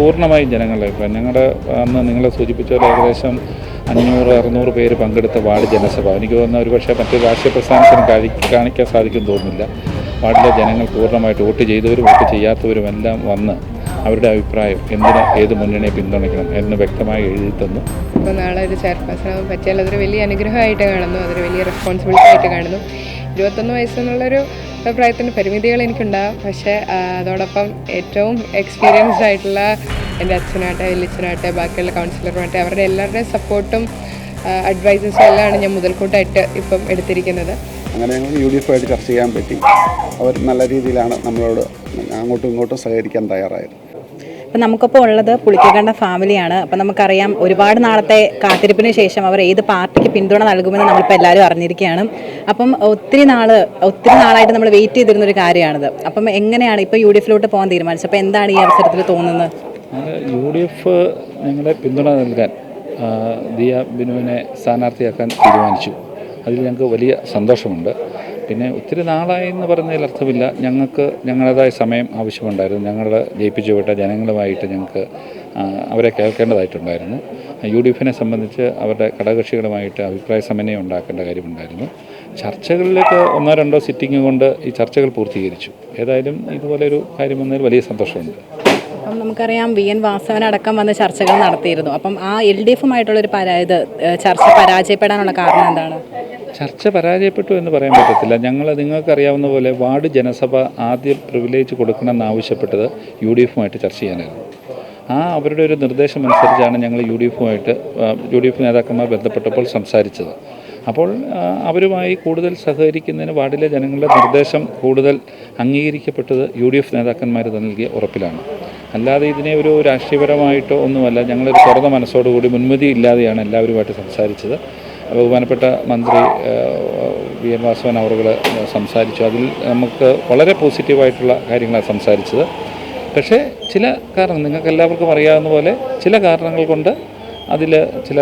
പൂർണമായും ജനങ്ങളുടെ അഭിപ്രായം ഞങ്ങളുടെ അന്ന് നിങ്ങളെ സൂചിപ്പിച്ച ഒരു ഏകദേശം അഞ്ഞൂറ് അറുന്നൂറ് പേര് പങ്കെടുത്ത വാർഡ് ജനസഭ. എനിക്ക് തോന്നുന്ന ഒരു പക്ഷേ മറ്റൊരു രാഷ്ട്രീയ പ്രസ്ഥാനത്തിന് കഴി കാണിക്കാൻ സാധിക്കും തോന്നുന്നില്ല. വാർഡിലെ ജനങ്ങൾ പൂർണമായിട്ട് വോട്ട് ചെയ്തവരും വോട്ട് ചെയ്യാത്തവരും എല്ലാം വന്ന് അവരുടെ അഭിപ്രായം എന്തിന് ഏത് മുന്നണിയെ പിന്തുണയ്ക്കണം എന്ന് വ്യക്തമായി എഴുതി തന്നു. ഇപ്പോൾ നാളെ ഒരു ചെയർപേഴ്സൺ ആവാൻ പറ്റിയാൽ അതൊരു വലിയ അനുഗ്രഹമായിട്ട് കാണുന്നു. അതൊരു വലിയ റെസ്പോൺസിബിലിറ്റി ആയിട്ട് കാണുന്നു. ഇരുപത്തൊന്ന് വയസ്സെന്നുള്ളൊരു പ്രായത്തിന്റെ പരിമിതികൾ എനിക്കുണ്ടാകും പക്ഷേ അതോടൊപ്പം ഏറ്റവും എക്സ്പീരിയൻസ്ഡ് ആയിട്ടുള്ള എന്റെ അച്ഛനാട്ടെ വലിയച്ഛനാട്ടെ ബാക്കിയുള്ള കൗൺസിലർമാട്ടെ അവരുടെ എല്ലാവരുടെയും സപ്പോർട്ടും അഡ്വൈസസും എല്ലാമാണ് ഞാൻ മുതൽക്കൂട്ടായിട്ട് ഇപ്പം എടുത്തിരിക്കുന്നത്. അങ്ങനെ ഞങ്ങൾ യു ഡി എഫ് ആയിട്ട് ചർച്ച ചെയ്യാൻ പറ്റി. അവർ നല്ല രീതിയിലാണ് നമ്മളോട് അങ്ങോട്ടും ഇങ്ങോട്ടും സഹകരിക്കാൻ തയ്യാറായത്. അപ്പം നമുക്കിപ്പോൾ ഉള്ളത് പുളിക്കകണ്ട ഫാമിലിയാണ് അപ്പം നമുക്കറിയാം ഒരുപാട് നാളത്തെ കാത്തിരിപ്പിന് ശേഷം അവർ ഏത് പാർട്ടിക്ക് പിന്തുണ നൽകുമെന്ന് നമ്മളിപ്പോൾ എല്ലാവരും അറിഞ്ഞിരിക്കുകയാണ്. അപ്പം ഒത്തിരി നാൾ ഒത്തിരി നാളായിട്ട് നമ്മൾ വെയിറ്റ് ചെയ്തിരുന്ന ഒരു കാര്യമാണിത്. അപ്പം എങ്ങനെയാണ് ഇപ്പോൾ യു ഡി എഫിലോട്ട് പോകാൻ തീരുമാനിച്ചത്? അപ്പോൾ എന്താണ് ഈ അവസരത്തിൽ തോന്നുന്നത്? യു ഡി എഫ് ഞങ്ങളെ പിന്തുണ നൽകാൻ ദിയ ബിനുവിനെ സ്ഥാനാർത്ഥിയാക്കാൻ തീരുമാനിച്ചു. അതിൽ ഞങ്ങൾക്ക് വലിയ സന്തോഷമുണ്ട്. പിന്നെ ഒത്തിരി നാളായി എന്ന് പറഞ്ഞതിൽ അർത്ഥമില്ല. ഞങ്ങൾക്ക് ഞങ്ങളുടേതായ സമയം ആവശ്യമുണ്ടായിരുന്നു. ഞങ്ങൾ ജയിപ്പിച്ചു വിട്ട ജനങ്ങളുമായിട്ട് ഞങ്ങൾക്ക് അവരെ കേൾക്കേണ്ടതായിട്ടുണ്ടായിരുന്നു. യു ഡി എഫിനെ സംബന്ധിച്ച് അവരുടെ ഘടകകക്ഷികളുമായിട്ട് അഭിപ്രായ സമന്വയം ഉണ്ടാക്കേണ്ട കാര്യമുണ്ടായിരുന്നു. ചർച്ചകളിലേക്ക് ഒന്നോ രണ്ടോ സിറ്റിംഗ് കൊണ്ട് ഈ ചർച്ചകൾ പൂർത്തീകരിച്ചു. ഏതായാലും ഇതുപോലൊരു കാര്യം വന്നതിൽ വലിയ സന്തോഷമുണ്ട്. അപ്പം നമുക്കറിയാം വി എൻ വാസവൻ അടക്കം വന്ന് ചർച്ചകൾ നടത്തിയിരുന്നു. അപ്പം ആ എൽ ഡി എഫുമായിട്ടുള്ളൊരു പരാ ഇത് ചർച്ച പരാജയപ്പെടാനുള്ള കാരണം എന്താണ്? ചർച്ച പരാജയപ്പെട്ടു എന്ന് പറയാൻ പറ്റത്തില്ല. ഞങ്ങൾ നിങ്ങൾക്കറിയാവുന്ന പോലെ വാർഡ് ജനസഭ ആദ്യം പ്രിവിലേജ് കൊടുക്കണമെന്ന് ആവശ്യപ്പെട്ടത് യു ഡി എഫുമായിട്ട് ചർച്ച ചെയ്യാനായിരുന്നു. ആ അവരുടെ ഒരു നിർദ്ദേശം അനുസരിച്ചാണ് ഞങ്ങൾ യു ഡി എഫുമായിട്ട് യു ഡി എഫ് നേതാക്കന്മാർ ബന്ധപ്പെട്ടപ്പോൾ സംസാരിച്ചത്. അപ്പോൾ അവരുമായി കൂടുതൽ സഹകരിക്കുന്നതിന് വാർഡിലെ ജനങ്ങളുടെ നിർദ്ദേശം കൂടുതൽ അംഗീകരിക്കപ്പെട്ടത് യു ഡി എഫ് നേതാക്കന്മാർ നൽകിയ ഉറപ്പിലാണ്. അല്ലാതെ ഇതിനെ ഒരു രാഷ്ട്രീയപരമായിട്ടോ ഒന്നുമല്ല ഞങ്ങളൊരു തുറന്ന മനസ്സോടുകൂടി മുൻമതി ഇല്ലാതെയാണ് എല്ലാവരുമായിട്ട് സംസാരിച്ചത്. ബഹുമാനപ്പെട്ട മന്ത്രി വി എൻ വാസവൻ അവറുകൾ സംസാരിച്ചു. അതിൽ നമുക്ക് വളരെ പോസിറ്റീവായിട്ടുള്ള കാര്യങ്ങളാണ് സംസാരിച്ചത്. പക്ഷേ ചില കാരണം നിങ്ങൾക്ക് എല്ലാവർക്കും അറിയാവുന്ന പോലെ ചില കാരണങ്ങൾ കൊണ്ട് അതിൽ ചില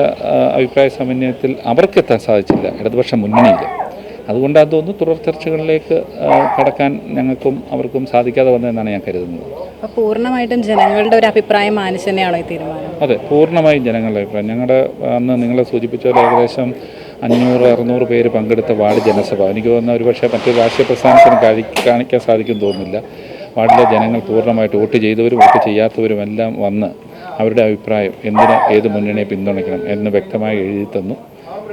അഭിപ്രായ സമന്വയത്തിൽ അവർക്കെത്താൻ സാധിച്ചില്ല. ഇടതുപക്ഷ മുന്നണിയിൽ അതുകൊണ്ട് അതൊന്ന് തുടർ ചർച്ചകളിലേക്ക് കടക്കാൻ ഞങ്ങൾക്കും അവർക്കും സാധിക്കാതെ വന്നതെന്നാണ് ഞാൻ കരുതുന്നത്. പൂർണമായിട്ടും ജനങ്ങളുടെ ഒരു അഭിപ്രായം മാനിച്ച് തന്നെയാണോ ഈ തീരുമാനം? അതെ പൂർണമായും ജനങ്ങളുടെ അഭിപ്രായം. ഞങ്ങളുടെ അന്ന് നിങ്ങളെ സൂചിപ്പിച്ച പോലെ ഏകദേശം അഞ്ഞൂറ് അറുന്നൂറ് പേര് പങ്കെടുത്ത വാർഡ് ജനസഭ. എനിക്ക് തോന്നുന്ന ഒരു പക്ഷേ മറ്റൊരു രാഷ്ട്രീയ പ്രസ്ഥാനത്തിന് കാണിക്കാൻ സാധിക്കും തോന്നുന്നില്ല. വാർഡിലെ ജനങ്ങൾ പൂർണമായിട്ട് വോട്ട് ചെയ്തവരും വോട്ട് ചെയ്യാത്തവരും എല്ലാം വന്ന് അവരുടെ അഭിപ്രായം എന്തിന് ഏത് മുന്നണിയെ പിന്തുണയ്ക്കണം എന്ന് വ്യക്തമായി എഴുതി തന്നു.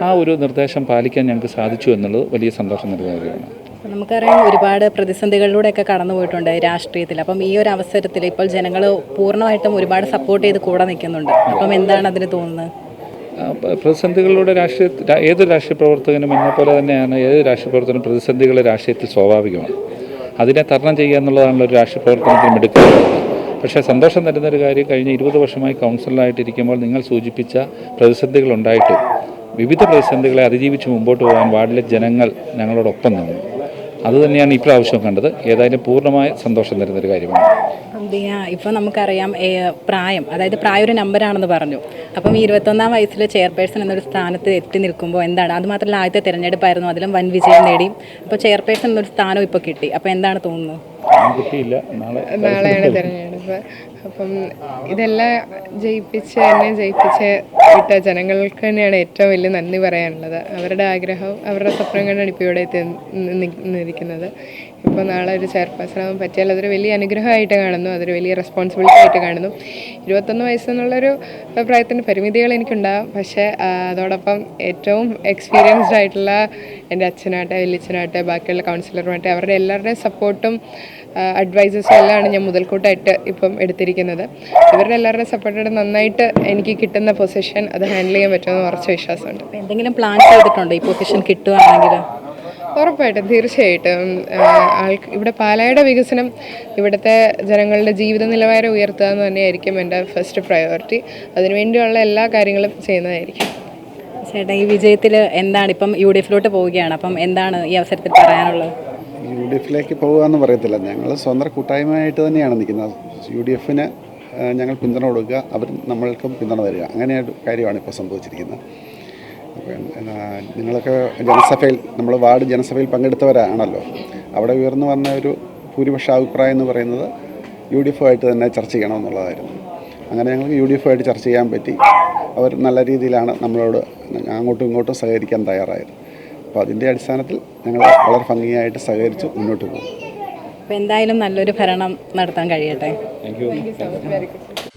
ആ ഒരു നിർദ്ദേശം പാലിക്കാൻ ഞങ്ങൾക്ക് സാധിച്ചു എന്നുള്ളത് വലിയ സന്തോഷം നൽകുന്ന കാര്യമാണ്. നമുക്കറിയാം ഒരുപാട് പ്രതിസന്ധികളിലൂടെയൊക്കെ കടന്നു പോയിട്ടുണ്ട് രാഷ്ട്രീയത്തിൽ. അപ്പം ഈ ഒരു അവസരത്തിൽ ഇപ്പോൾ ജനങ്ങൾ പൂർണമായിട്ടും ഒരുപാട് സപ്പോർട്ട് ചെയ്ത് കൂടെ നിൽക്കുന്നുണ്ട്. അപ്പം എന്താണ് അതിന് തോന്നുന്നത്? പ്രതിസന്ധികളിലൂടെ രാഷ്ട്രീയ ഏത് രാഷ്ട്രീയ പ്രവർത്തകനും എന്നെപ്പോലെ തന്നെയാണ് ഏത് രാഷ്ട്രീയ പ്രവർത്തനം പ്രതിസന്ധികൾ രാഷ്ട്രീയത്തിൽ സ്വാഭാവികമാണ്. അതിനെ തരണം ചെയ്യുക എന്നുള്ളതാണല്ലോ ഒരു രാഷ്ട്രീയ പ്രവർത്തനത്തിന് എടുക്കുന്നത് പക്ഷേ സന്തോഷം തരുന്ന ഒരു കാര്യം കഴിഞ്ഞ ഇരുപത് വർഷമായി കൗൺസിലറായിട്ടിരിക്കുമ്പോൾ നിങ്ങൾ സൂചിപ്പിച്ച പ്രതിസന്ധികളുണ്ടായിട്ടും വിവിധ പ്രതിസന്ധികളെ അതിജീവിച്ച് മുമ്പോട്ട് പോകാൻ വാർഡിലെ ജനങ്ങൾ ഞങ്ങളോടൊപ്പം നിന്നു. അതുതന്നെയാണ് ഇപ്രാവശ്യം കണ്ടത്. ഏതായാലും പൂർണമായ സന്തോഷം തരുന്നൊരു കാര്യമാണ്. ഇപ്പം നമുക്കറിയാം പ്രായം അതായത് പ്രായം ഒരു നമ്പറാണെന്ന് പറഞ്ഞു. അപ്പം ഈ ഇരുപത്തൊന്നാം വയസ്സിൽ ചെയർപേഴ്സൺ എന്നൊരു സ്ഥാനത്ത് എത്തി നിൽക്കുമ്പോൾ എന്താണ്? അതുമാത്രമല്ല ആദ്യത്തെ തിരഞ്ഞെടുപ്പായിരുന്നു അതിലും വൻ വിജയം നേടി. അപ്പോൾ ചെയർപേഴ്സൺ എന്നൊരു സ്ഥാനം ഇപ്പോൾ കിട്ടി. അപ്പോൾ എന്താണ് തോന്നുന്നത് നാളെ നാളെയാണ് തിരഞ്ഞെടുപ്പ്. അപ്പം ഇതെല്ലാം ജയിപ്പിച്ച് എന്നെ ജയിപ്പിച്ച് വിട്ട ജനങ്ങൾക്ക് തന്നെയാണ് ഏറ്റവും വലിയ നന്ദി പറയാനുള്ളത്. അവരുടെ ആഗ്രഹവും അവരുടെ സ്വപ്നം കണ്ടാണ് ഇപ്പോൾ ഇവിടെ എത്തി നിന്നിരിക്കുന്നത്. ഇപ്പോൾ നാളെ ഒരു ചെയർപേഴ്സൺ ആവാൻ പറ്റിയാൽ അതൊരു വലിയ അനുഗ്രഹമായിട്ട് കാണുന്നു അതൊരു വലിയ റെസ്പോൺസിബിലിറ്റി ആയിട്ട് കാണുന്നു. ഇരുപത്തൊന്ന് വയസ്സെന്നുള്ളൊരു പ്രായത്തിന്റെ പരിമിതികൾ എനിക്കുണ്ടാകും പക്ഷേ അതോടൊപ്പം ഏറ്റവും എക്സ്പീരിയൻസ്ഡ് ആയിട്ടുള്ള എന്റെ അച്ഛനാട്ടെ വലിയച്ഛനാട്ടെ ബാക്കിയുള്ള കൗൺസിലർമാട്ടെ അവരുടെ എല്ലാവരുടെയും സപ്പോർട്ടും അഡ്വൈസസും എല്ലാമാണ് ഞാൻ മുതൽക്കൂട്ടായിട്ട് ഇപ്പം എടുത്തിരിക്കുന്നത്. ഇവരുടെ എല്ലാവരുടെയും സപ്പോർട്ടോടെ നന്നായിട്ട് എനിക്ക് കിട്ടുന്ന പൊസിഷൻ അത് ഹാൻഡിൽ ചെയ്യാൻ പറ്റുമെന്ന് ഉറച്ച വിശ്വാസമുണ്ട്. എന്തെങ്കിലും പ്ലാൻ ചെയ്തിട്ടുണ്ടോ? ഈ പൊസിഷൻ കിട്ടുകയാണെങ്കിൽ ഉറപ്പായിട്ടും തീർച്ചയായിട്ടും. ആൾ ഇവിടെ പാലായുടെ വികസനം ഇവിടുത്തെ ജനങ്ങളുടെ ജീവിത നിലവാരം ഉയർത്തുക എന്ന് തന്നെയായിരിക്കും എന്റെ ഫസ്റ്റ് പ്രയോറിറ്റി അതിനുവേണ്ടിയുള്ള എല്ലാ കാര്യങ്ങളും ചെയ്യുന്നതായിരിക്കും. ചേട്ടാ ഈ വിജയത്തിൽ എന്താണ്? ഇപ്പം യു ഡി എഫിലോട്ട് പോവുകയാണ്. അപ്പം എന്താണ് ഈ അവസരത്തിൽ പറയാനുള്ളത്? യു ഡി എഫിലേക്ക് പോകുകയെന്ന് പറയത്തില്ല. ഞങ്ങൾ സ്വന്തം കൂട്ടായ്മയായിട്ട് തന്നെയാണ് നിൽക്കുന്നത്. യു ഡി എഫിന് ഞങ്ങൾ പിന്തുണ കൊടുക്കുക അവർ നമ്മൾക്കും പിന്തുണ തരിക. അങ്ങനെ ഒരു കാര്യമാണ് ഇപ്പോൾ സംഭവിച്ചിരിക്കുന്നത്. നിങ്ങളൊക്കെ ജനസഭയിൽ നമ്മൾ വാർഡ് ജനസഭയിൽ പങ്കെടുത്തവരാണല്ലോ. അവിടെ ഉയർന്നു വന്ന ഒരു ഭൂരിപക്ഷ അഭിപ്രായം എന്ന് പറയുന്നത് യു ഡി എഫുമായിട്ട് തന്നെ ചർച്ച ചെയ്യണമെന്നുള്ളതായിരുന്നു. അങ്ങനെ ഞങ്ങൾക്ക് യു ഡി എഫുമായിട്ട് ചർച്ച ചെയ്യാൻ പറ്റി. അവർ നല്ല രീതിയിലാണ് നമ്മളോട് അങ്ങോട്ടും ഇങ്ങോട്ടും സഹകരിക്കാൻ തയ്യാറായത്. അപ്പോൾ അതിന്റെ അടിസ്ഥാനത്തിൽ ഞങ്ങൾ വളരെ ഭംഗിയായിട്ട് സഹകരിച്ച് മുന്നോട്ട് പോകും. അപ്പോൾ എന്തായാലും നല്ലൊരു ഭരണം നടത്താൻ കഴിയട്ടെ. Thank you very good